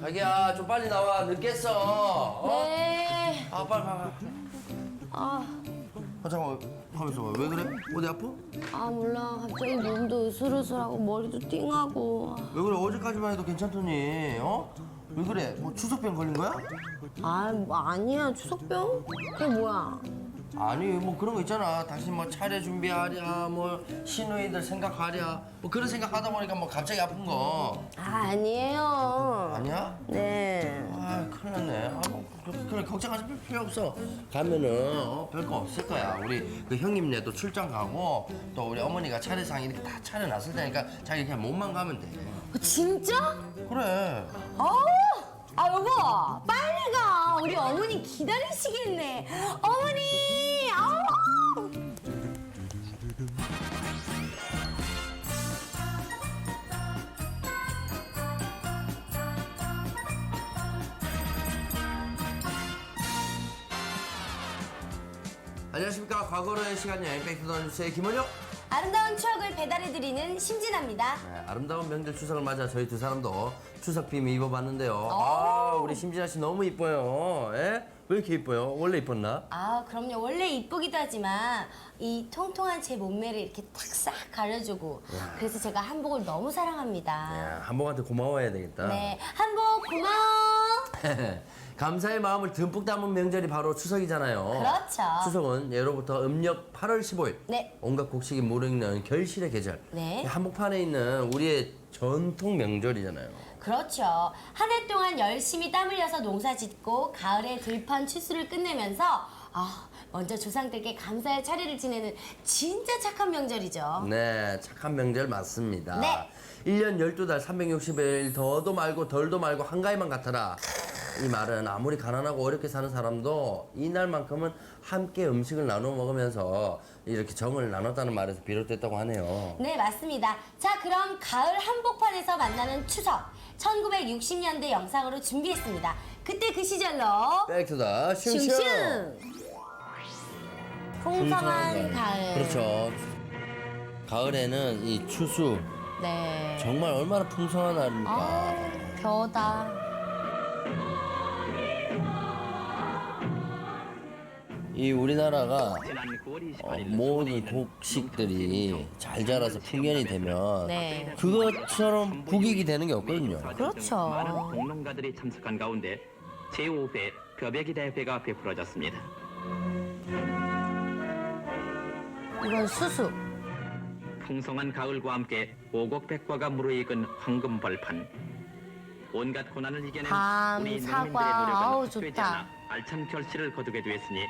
자기야 좀 빨리 나와 늦겠어. 어? 네. 아 빨리 빨리. 아, 아 잠깐만 가만있어 봐. 왜 그래? 어디 아파? 아 몰라. 갑자기 몸도 으슬으슬하고 머리도 띵하고. 왜 그래? 어제까지만 해도 괜찮더니 어? 왜 그래? 뭐 추석병 걸린 거야? 아, 뭐 아니야. 추석병? 그게 뭐야? 아니 뭐 그런 거 있잖아. 다시 뭐 차례 준비하랴, 뭐 시누이들 생각하랴, 뭐 그런 생각 하다 보니까 뭐 갑자기 아픈 거 아, 아니에요. 아니야? 네. 아 큰일 났네. 아, 뭐, 그- 그래 걱정하지 필요 없어. 가면은 어, 별거 없을 거야. 우리 그 형님네도 출장 가고 또 우리 어머니가 차례상 이렇게 다 차려놨을 테니까 자기 그냥 몸만 가면 돼. 어, 진짜? 그래. 아, 아 여보, 빨리 가. 우리 어머니 기다리시겠네. 어머니, 아우. 안녕하십니까. 과거로의 시간 여행 백투더 뉴스의 김원혁. 아름다운 추억을 배달해드리는 심진아입니다. 네, 아름다운 명절 추석을 맞아 저희 두 사람도 추석 빔 입어봤는데요. 아, 우리 심진아 씨 너무 이뻐요. 예? 왜 이렇게 이뻐요? 원래 이뻤나? 아, 그럼요. 원래 이쁘기도 하지만 이 통통한 제 몸매를 이렇게 탁 싹 가려주고 그래서 제가 한복을 너무 사랑합니다. 야, 한복한테 고마워해야 되겠다. 네, 한복 고마워. 감사의 마음을 듬뿍 담은 명절이 바로 추석이잖아요. 그렇죠. 추석은 예로부터 음력 8월 15일. 네. 온갖 곡식이 무르익는 결실의 계절. 네. 이 한복판에 있는 우리의 전통 명절이잖아요. 그렇죠. 한 해 동안 열심히 땀 흘려서 농사 짓고 가을에 들판 추수를 끝내면서 아, 먼저 조상들께 감사의 차례를 지내는 진짜 착한 명절이죠. 네, 착한 명절 맞습니다. 네. 1년 12달 360일 더도 말고 덜도 말고 한가위만 같아라. 이 말은 아무리 가난하고 어렵게 사는 사람도 이날만큼은 함께 음식을 나눠 먹으면서 이렇게 정을 나눴다는 말에서 비롯됐다고 하네요. 네, 맞습니다. 자, 그럼 가을 한복판에서 만나는 추석 1960년대 영상으로 준비했습니다. 그때 그 시절로 백투더 슝슝. 슝슝 풍성한 가을. 그렇죠. 가을에는 이 추수 네. 정말 얼마나 풍성한 날입니까? 아, 벼다. 이 우리나라가 지난 9월 어, 28일 모든 곡식들이 잘 자라서 풍년이 되면 네. 그것처럼 국익이 되는 게 없거든요. 그렇죠. 많은 공농가들이 참석한 가운데 제5회 벼베기 대회가 베풀어졌습니다. 이건 수수. 풍성한 가을과 함께 오곡백과가 무르익은 황금 벌판. 온갖 고난을 이겨낸 밤, 우리 사과, 농민들의 노력은 아우, 헛되지 좋다. 않아 알찬 결실을 거두게 되었으니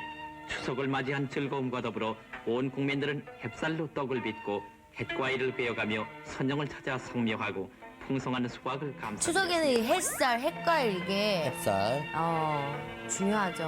추석을 맞이한 즐거움과 더불어 온 국민들은 햅쌀로 떡을 빚고 햇과일을 베어가며 선영을 찾아 성묘하고 풍성한 수확을 감사. 추석에는 이 햇살, 햇과일 이게 햇살. 어, 중요하죠.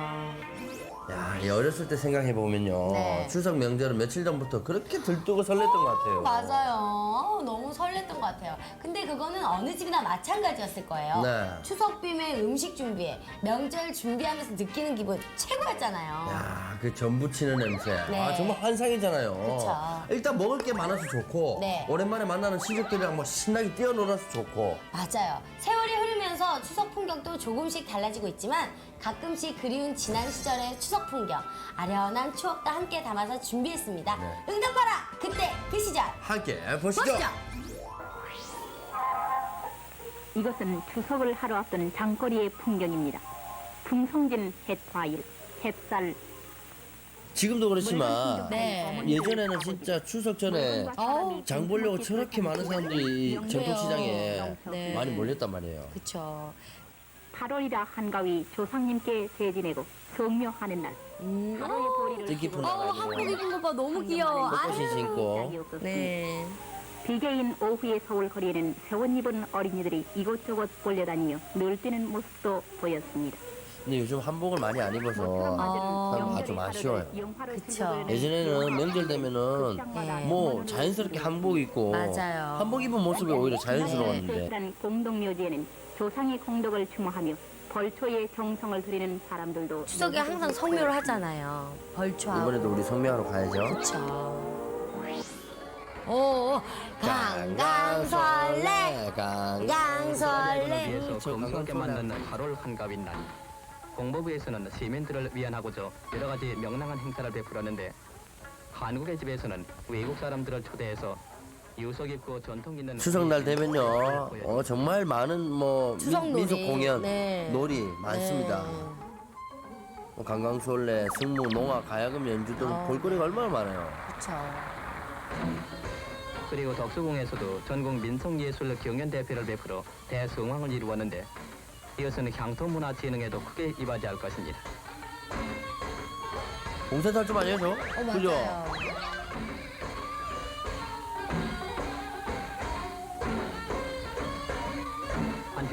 야, 이 어렸을 때 생각해 보면요. 네. 추석 명절은 며칠 전부터 그렇게 들뜨고 설렜던 것 같아요. 맞아요. 어우, 너무 설렜던 것 같아요. 근데 그거는 어느 집이나 마찬가지였을 거예요. 네. 추석 빔에 음식 준비에 명절 준비하면서 느끼는 기분 최고였잖아요. 야, 그 전부치는 냄새. 네. 아, 정말 환상이잖아요. 그쵸. 일단 먹을 게 많아서 좋고, 네. 오랜만에 만나는 친척들이랑 뭐 신나게 뛰어놀아서 좋고, 맞아요. 세월이 흐르면서 추석 풍경도 조금씩 달라지고 있지만 가끔씩 그리운 지난 시절의 추석 풍경, 아련한 추억도 함께 담아서 준비했습니다. 네. 응답하라! 그때 그 시절! 함께 보시죠. 보시죠! 이것은 추석을 하루 앞둔 장거리의 풍경입니다. 풍성진 햇과일, 햇살, 지금도 그렇지만, 네. 예전에는 진짜 추석 전에 어우, 장 보려고 저렇게 많은 사람들이 전통시장에 네. 많이 몰렸단 말이에요. 그쵸. 8월이라 한가위 조상님께 대지내고 성묘하는 날. 음. 하루의 보리를 뜻깊은 씌워 날. 어, 한복 입은 거 봐. 너무 귀여워. 아유. 신고. 네. 비개인 오후의 서울 거리에는 새옷 입은 어린이들이 이곳저곳 몰려다니며 늘뛰는 모습도 보였습니다. 근데 요즘 한복을 많이 안 입어서 어. 사람 아좀 아쉬워요. 그쵸. 예전에는 명절 되면은 네. 뭐 자연스럽게 한복 입고 맞아요. 한복 입은 모습이 오히려 자연스러웠는데 한 공동묘지에는 조상의 공덕을 추모하며 벌초의 정성을 드리는 사람들도 추석에 항상 성묘를 하잖아요. 벌초하고. 이번에도 우리 성묘하러 가야죠. 그쵸. 오, 강강설레, 강강설레. 위해서 검소하게 만든 8월 한가윈 날 공보부에서는 시민들을 위안하고자 여러 가지 명랑한 행사를 베풀었는데 한국의 집에서는 외국 사람들을 초대해서 추석날 되면요, 어, 정말 많은 뭐 추석 민, 놀이. 민속 공연, 네. 놀이 많습니다. 네. 뭐 관광술래, 승무, 농악, 가야금 연주 등 어. 볼거리가 얼마나 많아요. 그쵸. 그리고 덕수궁에서도 전국 민속예술 경연 대회를 베풀어 대성황을 이루었는데 이것은 향토문화진흥에도 크게 이바지할 것입니다. 잘좀 알려줘. 어, 그죠? 맞아요.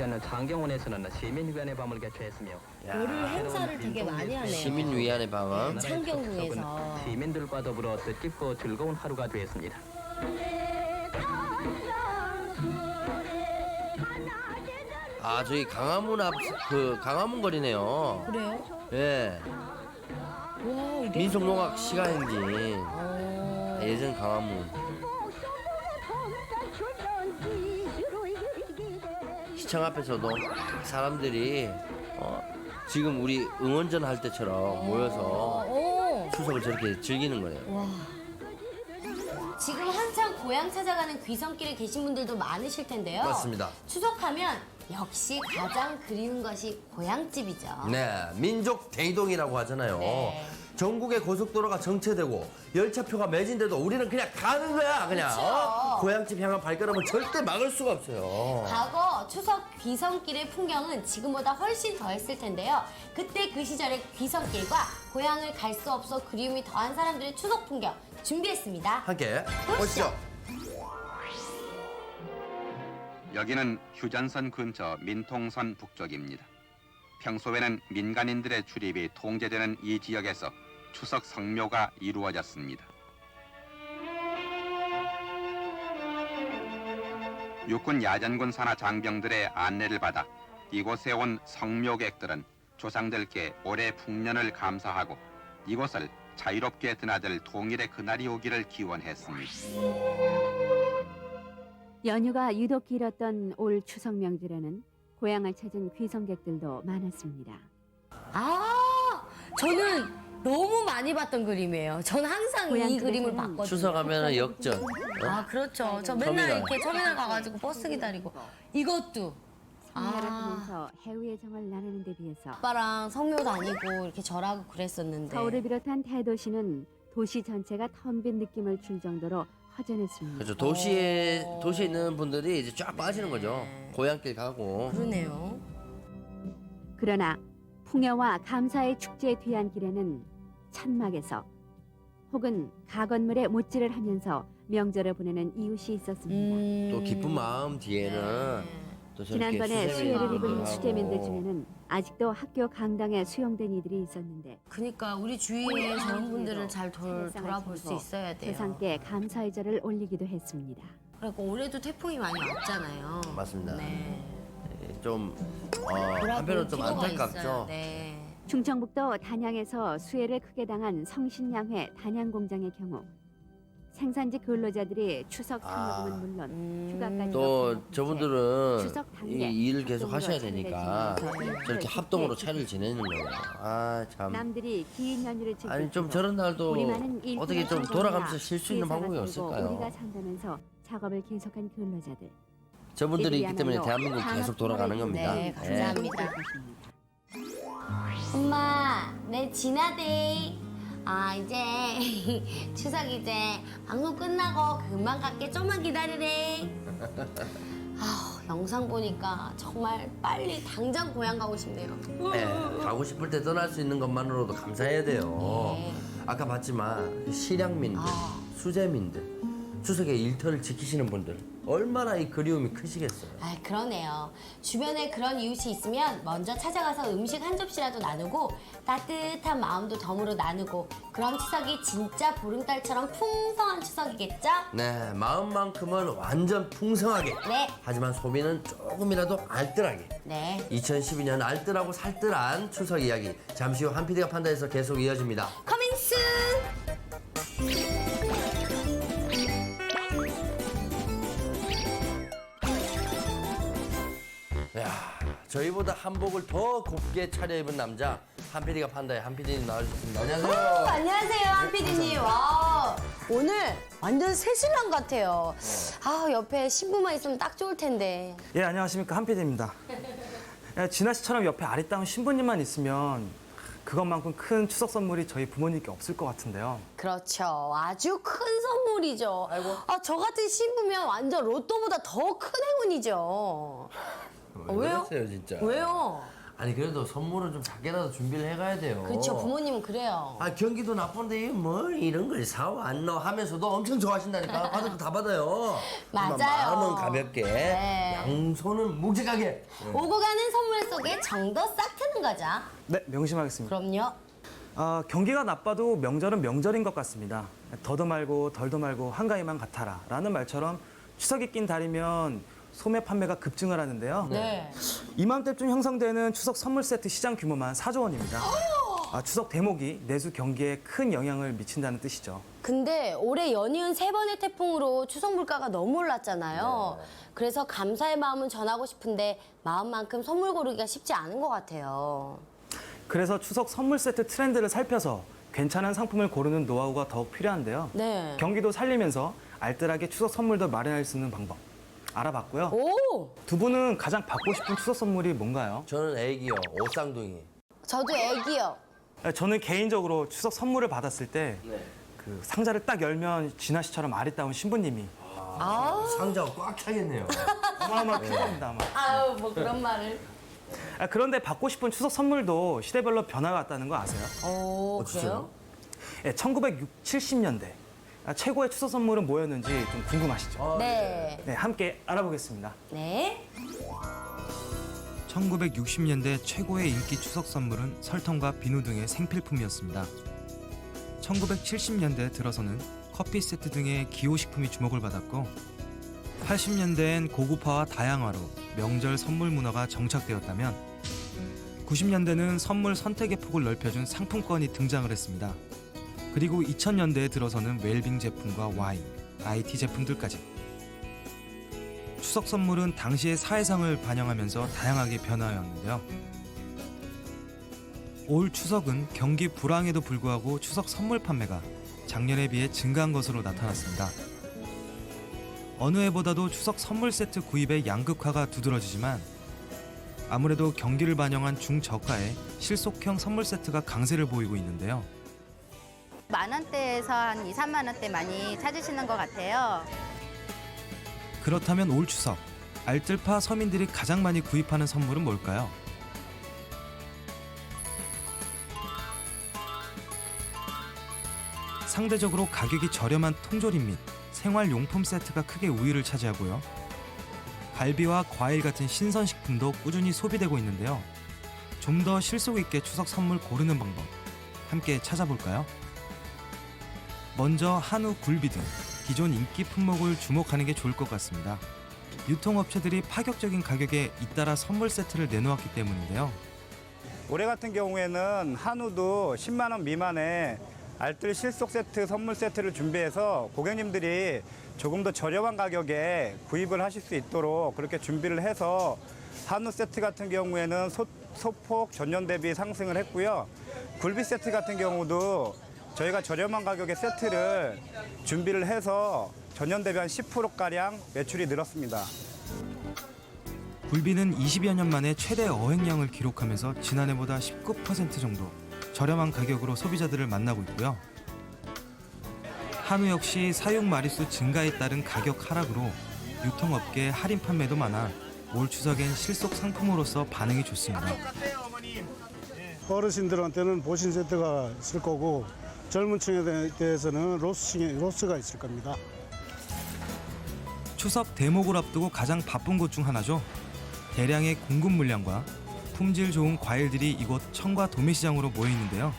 한편 창경원에서 는 시민위원회 밤을 개최했으며 노를 행사를 되게 많이 하네요. 시민위안회 방황. 창경궁에서. 추석은 시민들과 더불어 뜻깊고 즐거운 하루가 되었습니다. 아, 저기 강화문 앞, 그 강화문 거리네요. 그래요? 예. 와, 이게. 민속농악 시가행진. 어. 예전 강화문. 시청 앞에서도 사람들이 어, 지금 우리 응원전 할 때처럼 모여서 오. 추석을 저렇게 즐기는 거예요. 와. 지금 한창 고향 찾아가는 귀성길에 계신 분들도 많으실 텐데요. 맞습니다. 추석하면 역시 가장 그리운 것이 고향집이죠. 네, 민족 대이동이라고 하잖아요. 네. 전국의 고속도로가 정체되고 열차표가 매진돼도 우리는 그냥 가는 거야, 그냥. 그쵸. 어? 고향집 향한 발걸음은 절대 막을 수가 없어요. 과거 추석 귀성길의 풍경은 지금보다 훨씬 더했을 텐데요. 그때 그 시절의 귀성길과 고향을 갈 수 없어 그리움이 더한 사람들의 추석 풍경 준비했습니다. 함께 보시죠. 보시죠. 여기는 휴전선 근처 민통선 북쪽입니다. 평소에는 민간인들의 출입이 통제되는 이 지역에서 추석 성묘가 이루어졌습니다. 육군 야전군 산하 장병들의 안내를 받아 이곳에 온 성묘객들은 조상들께 올해 풍년을 감사하고 이곳을 자유롭게 드나들 통일의 그날이 오기를 기원했습니다. 연휴가 유독 길었던 올 추석 명절에는 고향을 찾은 귀성객들도 많았습니다. 아, 저는 너무 많이 봤던 그림이에요. 전 항상 이 그림을 봤거든요. 추석 하면 역전. 아, 그렇죠. 저 맨날 터미널. 이렇게 터미널 가가지고 버스 기다리고. 이것도. 성묘를 아. 하면서 해우의 정을 나누는 데 비해서 아빠랑 성묘 다니고 이렇게 절하고 그랬었는데. 서울을 비롯한 대도시는 도시 전체가 텅 빈 느낌을 줄 정도로 허전했습니다. 그렇죠. 도시에 어. 도시에 있는 분들이 이제 쫙 빠지는 거죠. 네. 고향길 가고. 그러네요. 그러나 풍요와 감사의 축제 뒤안길에는 천막에서 혹은 가건물에 못질을 하면서 명절을 보내는 이웃이 있었습니다. 음. 또 기쁜 마음 뒤에는 네. 또 저렇게 지난번에 수혜를 입은 하고. 수재민들 중에는 아직도 학교 강당에 수용된 이들이 있었는데 그러니까 우리 주위에 저런 분들을 잘 돌, 세상을 돌아볼 수 있어야 돼요. 세상께 감사의 절을 올리기도 했습니다. 그러니까 올해도 태풍이 많이 왔잖아요. 맞습니다. 네. 좀 어, 돌아볼 한편으로는 좀 필요가 안타깝죠. 네. 충청북도 단양에서 수해를 크게 당한 성신양회 단양 공장의 경우 생산지 근로자들이 추석 아. 상여금은 물론 음. 휴가까지 또 저분들은 추석 당일에 이 일을 계속 하셔야 되니까 저렇게 합동으로 차를 지내는 거예요. 아 참. 남들이 긴 연휴를 즐길 아니 좀 저런 날도 어떻게 좀 돌아가면서 쉴 수 있는 방법이 없을까요? 우리가 산다면서 작업을 계속한 근로자들 저분들이 있기 때문에 대한민국 계속 돌아가는 겁니다. 네, 감사합니다. 엄마, 내 진아데. 아 이제 추석 이제 방송 끝나고 금방 갈게 좀만 기다리래. 아 영상 보니까 정말 빨리 당장 고향 가고 싶네요. 네, 가고 싶을 때 떠날 수 있는 것만으로도 감사해야 돼요. 네. 아까 봤지만 그 실향민들, 아. 수재민들, 추석에 일터를 지키시는 분들 얼마나 이 그리움이 크시겠어요. 아 그러네요. 주변에 그런 이웃이 있으면 먼저 찾아가서 음식 한 접시라도 나누고 따뜻한 마음도 덤으로 나누고 그럼 추석이 진짜 보름달처럼 풍성한 추석이겠죠? 네, 마음만큼은 완전 풍성하게. 네. 하지만 소비는 조금이라도 알뜰하게. 네. 2012년 알뜰하고 살뜰한 추석 이야기 잠시 후 한 피디가 판다에서 계속 이어집니다. 커밍 순! 저희보다 한복을 더 곱게 차려입은 남자 한 PD가 판다에 한 PD님 나와주셨습니다. 안녕하세요. 안녕하세요, 한 PD님. 와, 오늘 완전 새 신랑 같아요. 아, 옆에 신부만 있으면 딱 좋을 텐데. 예, 안녕하십니까. 한PD입니다. 예, 진아 씨처럼 옆에 아리따운 신부님만 있으면 그것만큼 큰 추석 선물이 저희 부모님께 없을 것 같은데요. 그렇죠. 아주 큰 선물이죠. 아, 저 같은 신부면 완전 로또보다 더 큰 행운이죠. 왜 왜요? 그러세요, 진짜? 왜요? 아니 그래도 선물은 좀 작게라도 준비를 해가야 돼요. 그렇죠. 부모님은 그래요. 아 경기도 나쁜데 이뭐 이런 걸 사왔노 하면서도 엄청 좋아하신다니까 받을 거 다 받아요. 맞아요. 마음은 가볍게 네. 양손은 묵직하게 오고 가는 선물 속에 정도 싹 트는 거죠. 네, 명심하겠습니다. 그럼요. 아, 경기가 나빠도 명절은 명절인 것 같습니다. 더도 말고 덜도 말고 한가위만 같아라 라는 말처럼 추석이 낀 달이면 소매 판매가 급증을 하는데요. 네. 이맘때쯤 형성되는 추석 선물 세트 시장 규모만 4조 원입니다. 아, 추석 대목이 내수 경기에 큰 영향을 미친다는 뜻이죠. 근데 올해 연이은 세 번의 태풍으로 추석 물가가 너무 올랐잖아요. 그래서 감사의 마음은 전하고 싶은데 마음만큼 선물 고르기가 쉽지 않은 것 같아요. 그래서 추석 선물 세트 트렌드를 살펴서 괜찮은 상품을 고르는 노하우가 더욱 필요한데요. 네. 경기도 살리면서 알뜰하게 추석 선물도 마련할 수 있는 방법 알아봤고요. 오! 두 분은 가장 받고 싶은 추석 선물이 뭔가요? 저는 애기요 옷쌍둥이. 저도 애기요. 저는 개인적으로 추석 선물을 받았을 때그 네. 상자를 딱 열면 진아 씨처럼 아리따운 신부님이 아, 상자가 꽉 차겠네요. 어마어마 필요합니다 아마. 아유, 뭐 그런 말을. 아, 그런데 받고 싶은 추석 선물도 시대별로 변화가 왔다는 거 아세요? 오, 어? 그래요? 예, 1970년대 아, 최고의 추석 선물은 뭐였는지 좀 궁금하시죠? 아, 네. 네, 함께 알아보겠습니다. 네. 1960년대 최고의 인기 추석 선물은 설탕과 비누 등의 생필품이었습니다. 1970년대 들어서는 커피 세트 등의 기호식품이 주목을 받았고 80년대엔 고급화와 다양화로 명절 선물 문화가 정착되었다면 90년대는 선물 선택의 폭을 넓혀준 상품권이 등장을 했습니다. 그리고 2000년대에 들어서는 웰빙 제품과 와인, IT 제품들까지 추석 선물은 당시의 사회상을 반영하면서 다양하게 변화하였는데요. 올 추석은 경기 불황에도 불구하고 추석 선물 판매가 작년에 비해 증가한 것으로 나타났습니다. 어느 해보다도 추석 선물 세트 구입의 양극화가 두드러지지만 아무래도 경기를 반영한 중저가의 실속형 선물 세트가 강세를 보이고 있는데요. 만 원대에서 한 2, 3만 원대 많이 찾으시는 것 같아요. 그렇다면 올 추석 알뜰파 서민들이 가장 많이 구입하는 선물은 뭘까요? 상대적으로 가격이 저렴한 통조림 및 생활용품 세트가 크게 우위를 차지하고요. 갈비와 과일 같은 신선식품도 꾸준히 소비되고 있는데요. 좀 더 실속 있게 추석 선물 고르는 방법 함께 찾아볼까요? 먼저 한우, 굴비 등 기존 인기 품목을 주목하는 게 좋을 것 같습니다. 유통업체들이 파격적인 가격에 잇따라 선물 세트를 내놓았기 때문인데요. 올해 같은 경우에는 한우도 10만 원 미만의 알뜰 실속 세트 선물 세트를 준비해서 고객님들이 조금 더 저렴한 가격에 구입을 하실 수 있도록 그렇게 준비를 해서 한우 세트 같은 경우에는 소, 소폭 전년 대비 상승을 했고요. 굴비 세트 같은 경우도 저희가 저렴한 가격의 세트를 준비를 해서 전년 대비 한 10%가량 매출이 늘었습니다. 굴비는 20여 년 만에 최대 어획량을 기록하면서 지난해보다 19% 정도 저렴한 가격으로 소비자들을 만나고 있고요. 한우 역시 사용 마리수 증가에 따른 가격 하락으로 유통업계 할인 판매도 많아 올 추석엔 실속 상품으로서 반응이 좋습니다. 어르신들한테는 보신 세트가 있을 거고 젊은 층에 대- 대해서는 로스층에 로스가 있을 겁니다. 추석 대목을 앞두고 가장 바쁜 곳 중 하나죠. 대량의 공급 물량과 품질 좋은 과일들이 이곳 청과 도매시장으로 모여 있는데요.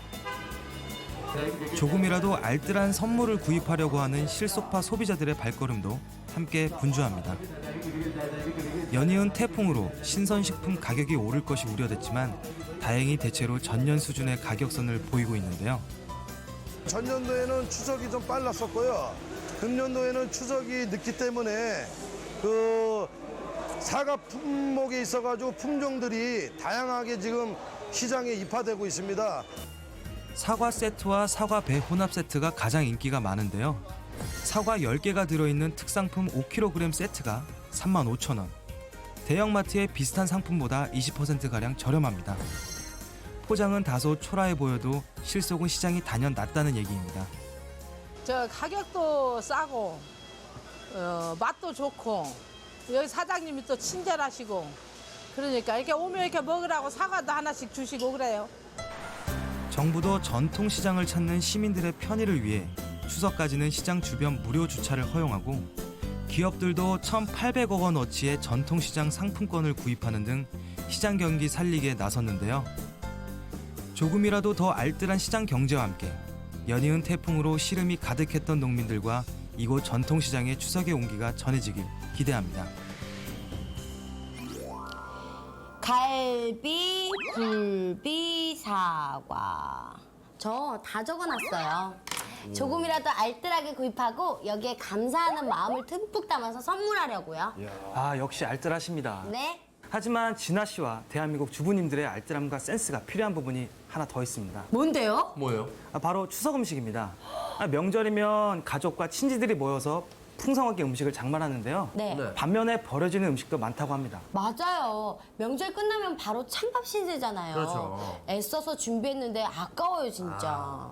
조금이라도 알뜰한 선물을 구입하려고 하는 실속파 소비자들의 발걸음도 함께 분주합니다. 연이은 태풍으로 신선식품 가격이 오를 것이 우려됐지만 다행히 대체로 전년 수준의 가격선을 보이고 있는데요. 전년도에는 추석이 좀 빨랐었고요. 금년도에는 추석이 늦기 때문에 그 사과 품목에 있어가지고 품종들이 다양하게 지금 시장에 입하되고 있습니다. 사과 세트와 사과 배 혼합 세트가 가장 인기가 많은데요. 사과 10개가 들어있는 특상품 5kg 세트가 35,000원. 대형마트의 비슷한 상품보다 20%가량 저렴합니다. 포장은 다소 초라해 보여도 실속은 시장이 단연 낮다는 얘기입니다. 저 가격도 싸고 어, 맛도 좋고 여기 사장님이 또 친절하시고 그러니까 이렇게 오면 이렇게 먹으라고 사과도 하나씩 주시고 그래요. 정부도 전통 시장을 찾는 시민들의 편의를 위해 추석까지는 시장 주변 무료 주차를 허용하고 기업들도 1,800억 원어치의 전통 시장 상품권을 구입하는 등 시장 경기 살리기에 나섰는데요. 조금이라도 더 알뜰한 시장 경제와 함께 연이은 태풍으로 시름이 가득했던 농민들과 이곳 전통 시장의 추석의 온기가 전해지길 기대합니다. 갈비, 굴비, 사과. 저 다 적어놨어요. 조금이라도 알뜰하게 구입하고 여기에 감사하는 마음을 듬뿍 담아서 선물하려고요. 아 역시 알뜰하십니다. 네. 하지만 진아 씨와 대한민국 주부님들의 알뜰함과 센스가 필요한 부분이 하나 더 있습니다. 뭔데요? 뭐요? 아, 바로 추석 음식입니다. 아, 명절이면 가족과 친지들이 모여서 풍성하게 음식을 장만하는데요. 네. 네. 반면에 버려지는 음식도 많다고 합니다. 맞아요. 명절 끝나면 바로 찬밥 신세잖아요. 그렇죠. 애써서 준비했는데 아까워요, 진짜.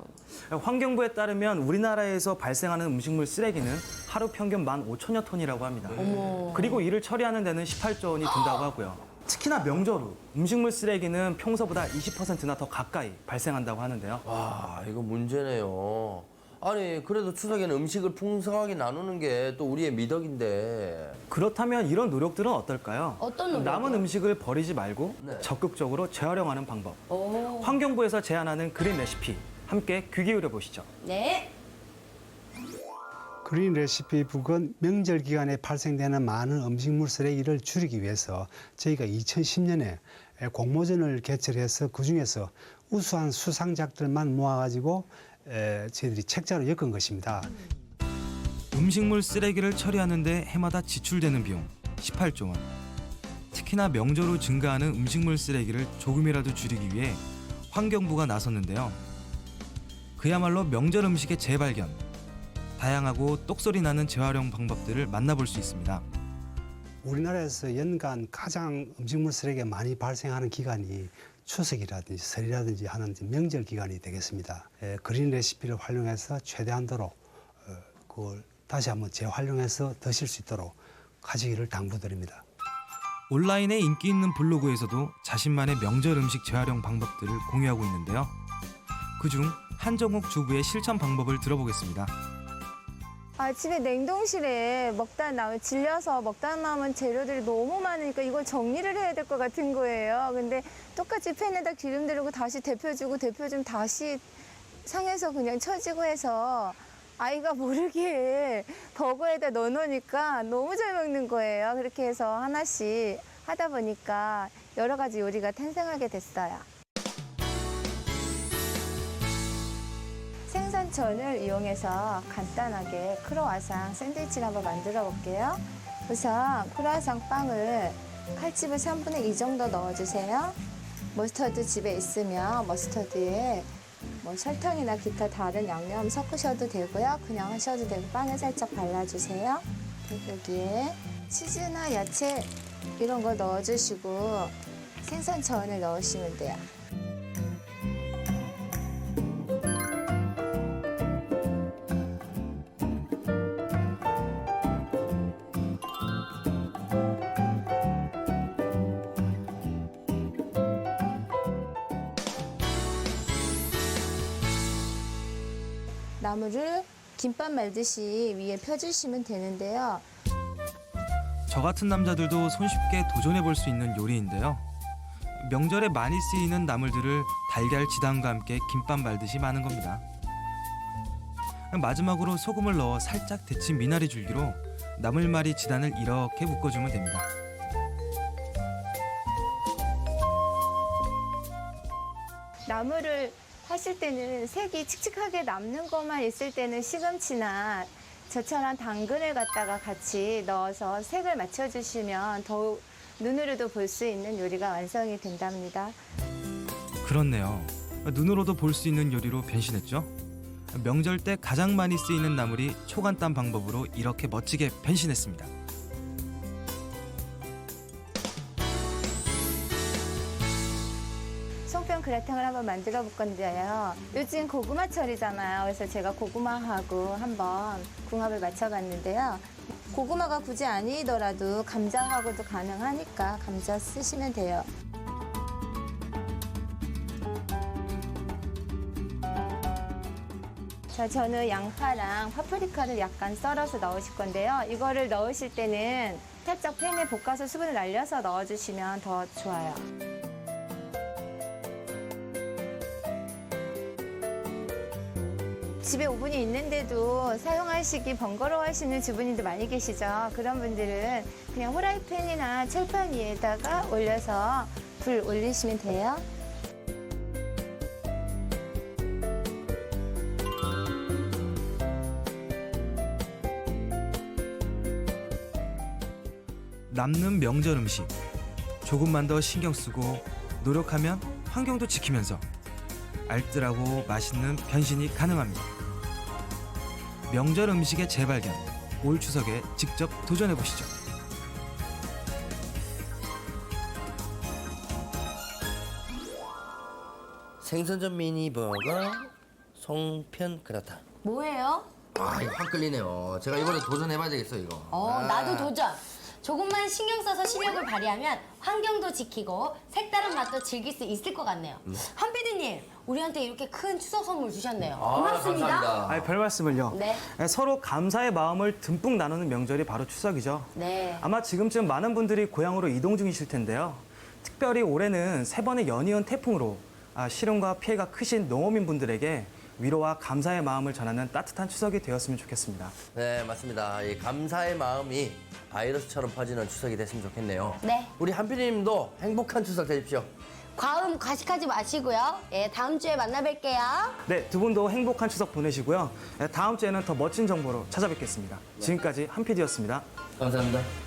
환경부에 따르면 우리나라에서 발생하는 음식물 쓰레기는 하루 평균 15,000여 톤이라고 합니다. 어머. 그리고 이를 처리하는 데는 18조 원이 든다고 하고요. 특히나 명절 후 음식물 쓰레기는 평소보다 20%나 더 가까이 발생한다고 하는데요. 와 이거 문제네요. 아니 그래도 추석에는 음식을 풍성하게 나누는 게 또 우리의 미덕인데 그렇다면 이런 노력들은 어떨까요? 어떤 노력이요? 남은 음식을 버리지 말고 네. 적극적으로 재활용하는 방법. 오. 환경부에서 제안하는 그린 레시피 함께 귀 기울여 보시죠. 네. 그린 레시피 북은 명절 기간에 발생되는 많은 음식물 쓰레기를 줄이기 위해서 저희가 2010년에 공모전을 개최해서 그 중에서 우수한 수상작들만 모아가지고 에, 저희들이 책자로 엮은 것입니다. 음식물 쓰레기를 처리하는데 해마다 지출되는 비용 18조 원. 특히나 명절 후 증가하는 음식물 쓰레기를 조금이라도 줄이기 위해 환경부가 나섰는데요. 그야말로 명절 음식의 재발견. 다양하고 똑소리 나는 재활용 방법들을 만나볼 수 있습니다. 우리나라에서 연간 가장 음식물 쓰레기가 많이 발생하는 기간이 추석이라든지 설이라든지 하는 명절 기간이 되겠습니다. 에, 그린 레시피를 활용해서 최대한도로 어, 그걸 다시 한번 재활용해서 드실 수 있도록 하시기를 당부드립니다. 온라인에 인기 있는 블로그에서도 자신만의 명절 음식 재활용 방법들을 공유하고 있는데요. 그중 한정욱 주부의 실천 방법을 들어보겠습니다. 아, 집에 냉동실에 먹다 남은 질려서 먹다 남은 재료들이 너무 많으니까 이걸 정리를 해야 될 것 같은 거예요. 근데 똑같이 팬에다 기름 두르고 다시 데펴주고 데펴주면 다시 상해서 그냥 처지고 해서 아이가 모르게 버거에다 넣어놓으니까 너무 잘 먹는 거예요. 그렇게 해서 하나씩 하다 보니까 여러 가지 요리가 탄생하게 됐어요. 선전을 이용해서 간단하게 크로와상 샌드위치를 한번 만들어 볼게요. 우선 크로와상 빵을 칼집을 3분의 2 정도 넣어주세요. 머스터드 집에 있으면 머스터드에 뭐 설탕이나 기타 다른 양념 섞으셔도 되고요. 그냥 하셔도 되고 빵에 살짝 발라주세요. 여기에 치즈나 야채 이런 거 넣어주시고 생선 전을 넣으시면 돼요. 나무를 김밥 말듯이 위에 펴주시면 되는데요. 저 같은 남자들도 손쉽게 도전해 볼 수 있는 요리인데요. 명절에 많이 쓰이는 나물들을 달걀 지단과 함께 김밥 말듯이 마는 겁니다. 마지막으로 소금을 넣어 살짝 데친 미나리 줄기로 나물말이 지단을 이렇게 묶어주면 됩니다. 나무를 하실 때는 색이 칙칙하게 남는 것만 있을 때는 시금치나 저처럼 당근을 갖다가 같이 넣어서 색을 맞춰주시면 더욱 눈으로도 볼 수 있는 요리가 완성이 된답니다. 그렇네요. 눈으로도 볼 수 있는 요리로 변신했죠. 명절 때 가장 많이 쓰이는 나물이 초간단 방법으로 이렇게 멋지게 변신했습니다. 그라탕을 한번 만들어 볼 건데요. 요즘 고구마철이잖아요. 그래서 제가 고구마하고 한번 궁합을 맞춰봤는데요. 고구마가 굳이 아니더라도 감자하고도 가능하니까 감자 쓰시면 돼요. 자, 저는 양파랑 파프리카를 약간 썰어서 넣으실 건데요. 이거를 넣으실 때는 살짝 팬에 볶아서 수분을 날려서 넣어주시면 더 좋아요. 집에 오븐이 있는데도 사용하시기 번거로워하시는 주부님들 많이 계시죠. 그런 분들은 그냥 후라이팬이나 철판 위에다가 올려서 불 올리시면 돼요. 남는 명절 음식 조금만 더 신경 쓰고 노력하면 환경도 지키면서 알뜰하고 맛있는 변신이 가능합니다. 명절 음식의 재발견 올 추석에 직접 도전해 보시죠. 생선전 미니버거, 송편 그라탕. 뭐예요? 아, 이거 확 끌리네요. 제가 이번에 도전해봐야 되겠어, 이거. 어, 아. 나도 도전. 조금만 신경 써서 실력을 발휘하면 환경도 지키고 색다른 맛도 즐길 수 있을 것 같네요. 한 PD님, 우리한테 이렇게 큰 추석 선물 주셨네요. 고맙습니다. 아이, 별 말씀을요. 네. 서로 감사의 마음을 듬뿍 나누는 명절이 바로 추석이죠. 네. 아마 지금쯤 많은 분들이 고향으로 이동 중이실 텐데요. 특별히 올해는 세 번의 연이은 태풍으로 아, 시름과 피해가 크신 농어민 분들에게 위로와 감사의 마음을 전하는 따뜻한 추석이 되었으면 좋겠습니다. 네, 맞습니다. 이 감사의 마음이 바이러스처럼 퍼지는 추석이 됐으면 좋겠네요. 네. 우리 한피디님도 행복한 추석 되십시오. 과음 과식하지 마시고요. 예, 다음 주에 만나 뵐게요. 네, 두 분도 행복한 추석 보내시고요. 네, 다음 주에는 더 멋진 정보로 찾아뵙겠습니다. 지금까지 한PD였습니다. 감사합니다.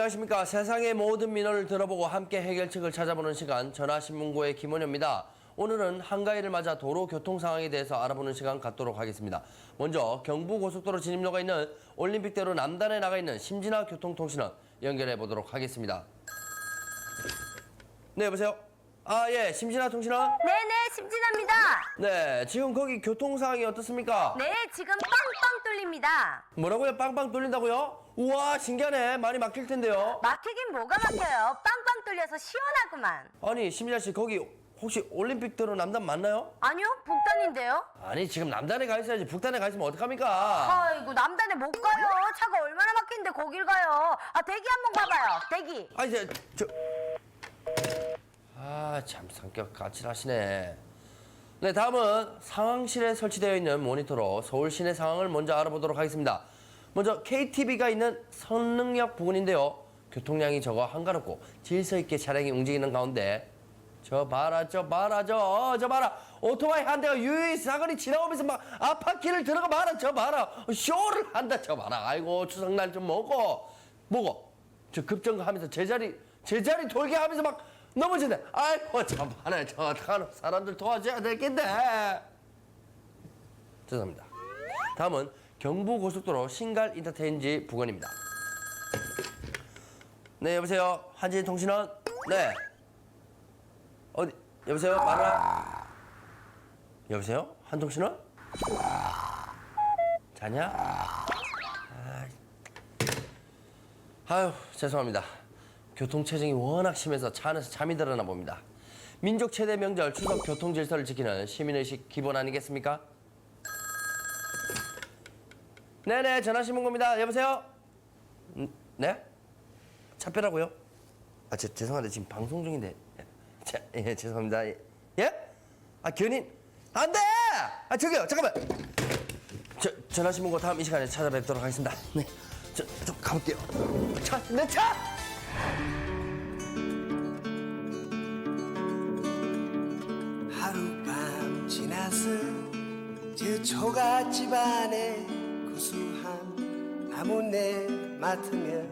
안녕하십니까. 세상의 모든 민원을 들어보고 함께 해결책을 찾아보는 시간 전화신문고의 김원효입니다. 오늘은 한가위를 맞아 도로 교통 상황에 대해서 알아보는 시간 갖도록 하겠습니다. 먼저 경부고속도로 진입로가 있는 올림픽대로 남단에 나가 있는 심진아 교통통신원 연결해 보도록 하겠습니다. 네, 여보세요? 아, 예, 심진아 통신원? 네네, 심진아입니다. 네, 지금 거기 교통 상황이 어떻습니까? 네, 지금 빵빵 뚫립니다. 뭐라고요? 빵빵 뚫린다고요? 우와, 신기하네. 많이 막힐 텐데요. 막히긴 뭐가 막혀요. 빵빵 뚫려서 시원하구만. 아니, 심진아 씨, 거기 혹시 올림픽대로 남단 맞나요? 아니요, 북단인데요. 아니, 지금 남단에 가 있어야지 북단에 가 있으면 어떡합니까? 아이고, 남단에 못 가요. 차가 얼마나 막힌데 거길 가요. 아, 대기 한번 봐봐요. 대기. 아니, 저, 저. 아, 참 성격 까칠하시네. 네, 다음은 상황실에 설치되어 있는 모니터로 서울 시내 상황을 먼저 알아보도록 하겠습니다. 먼저 KTV가 있는 선릉역 부근인데요. 교통량이 적어 한가롭고 질서 있게 차량이 움직이는 가운데 저 봐라, 저 봐라, 저, 어, 저 봐라. 오토바이 한 대가 유유히 사거리 지나오면서 막 아파트를 들어가 봐라, 저 봐라. 쇼를 한다, 저 봐라. 아이고, 추석날 좀 먹어. 먹어. 저 급정거하면서 제자리, 제자리 돌게 하면서 막 넘어지네. 아이고, 저 봐라, 저. 사람들 도와줘야 되겠네. 죄송합니다. 다음은 경부고속도로 신갈 인터체인지 부근입니다. 네, 여보세요. 한진 통신원. 네. 어디 여보세요 말아 여보세요 한통신원 자냐 아, 아유 죄송합니다 교통 체증이 워낙 심해서 차 안에서 잠이 들었나 봅니다 민족 최대 명절 추석 교통 질서를 지키는 시민의식 기본 아니겠습니까 네네 전화 신문 겁니다 여보세요 음, 네 차 빼라고요 아 저, 죄송한데 지금 방송 중인데 자, 예, 죄송합니다. 예? 예? 아, 견인 안 돼! 아, 저기요, 잠깐만. 저, 전화 신문고 다음 이 시간에 찾아뵙도록 하겠습니다. 네. 저, 좀 가볼게요. 차, 내 차! 하룻밤 지나서 저 초가 집 안에 나뭇잎 맡으면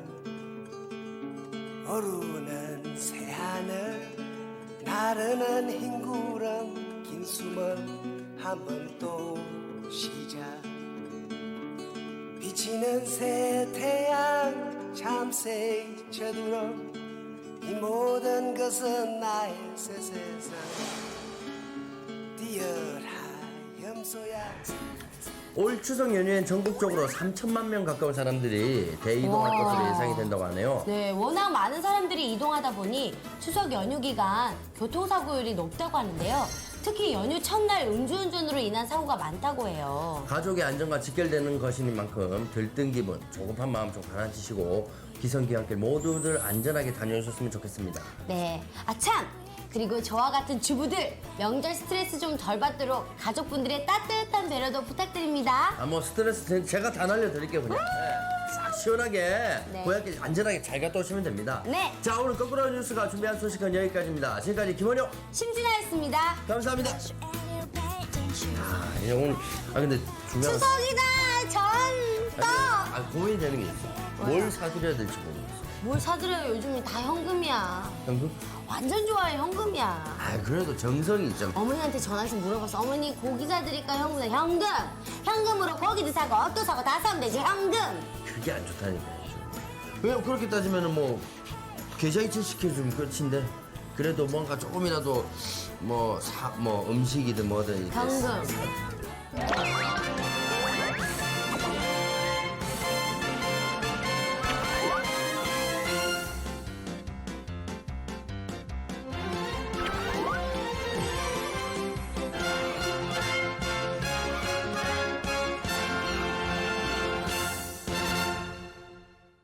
오르는 새하늘 나르는 흰 구름 긴 숨을 한번 또 쉬자. 비치는 새 태양 참새 쳐들어 이 모든 것은 나의 새 세상. 뛰어라 올 추석 연휴엔 전국적으로 3천만 명 가까운 사람들이 대이동할 와. 것으로 예상이 된다고 하네요. 네, 워낙 많은 사람들이 이동하다 보니 추석 연휴 기간 교통사고율이 높다고 하는데요. 특히 연휴 첫날 음주운전으로 인한 사고가 많다고 해요. 가족의 안전과 직결되는 것인 만큼 들뜬 기분, 조급한 마음 좀 가라앉히시고 기성기한길 모두들 안전하게 다녀오셨으면 좋겠습니다. 네. 아, 참! 그리고 저와 같은 주부들 명절 스트레스 좀 덜 받도록 가족분들의 따뜻한 배려도 부탁드립니다. 아 뭐 스트레스 제가 다 날려드릴게요 그냥. 네. 싹 시원하게 네. 고향길 안전하게 잘 갔다 오시면 됩니다. 네. 자 오늘 거꾸로 뉴스가 준비한 소식은 여기까지입니다. 지금까지 김원효 심진아였습니다. 감사합니다. 아, 이 오늘 아 근데 중요한 건- 추석이다! 전 떡! 아 고민이 되는 게 있어. 뭘 사드려야 될지 모르겠어. 뭘 사드려요? 요즘은 다 현금이야. 현금? 완전 좋아해, 현금이야. 아 그래도 정성이 있잖아. 어머니한테 전화해서 물어봤어. 어머니 고기 사드릴까 현금? 현금! 현금으로 고기도 사고 옷도 사고 다 사면 되지 현금! 그게 안 좋다니까요. 왜냐면 그렇게 따지면은 뭐 계좌 이체 시켜주면 끝인데 그래도 뭔가 조금이라도 뭐 사 뭐 음식이든 뭐든 이렇게 현금.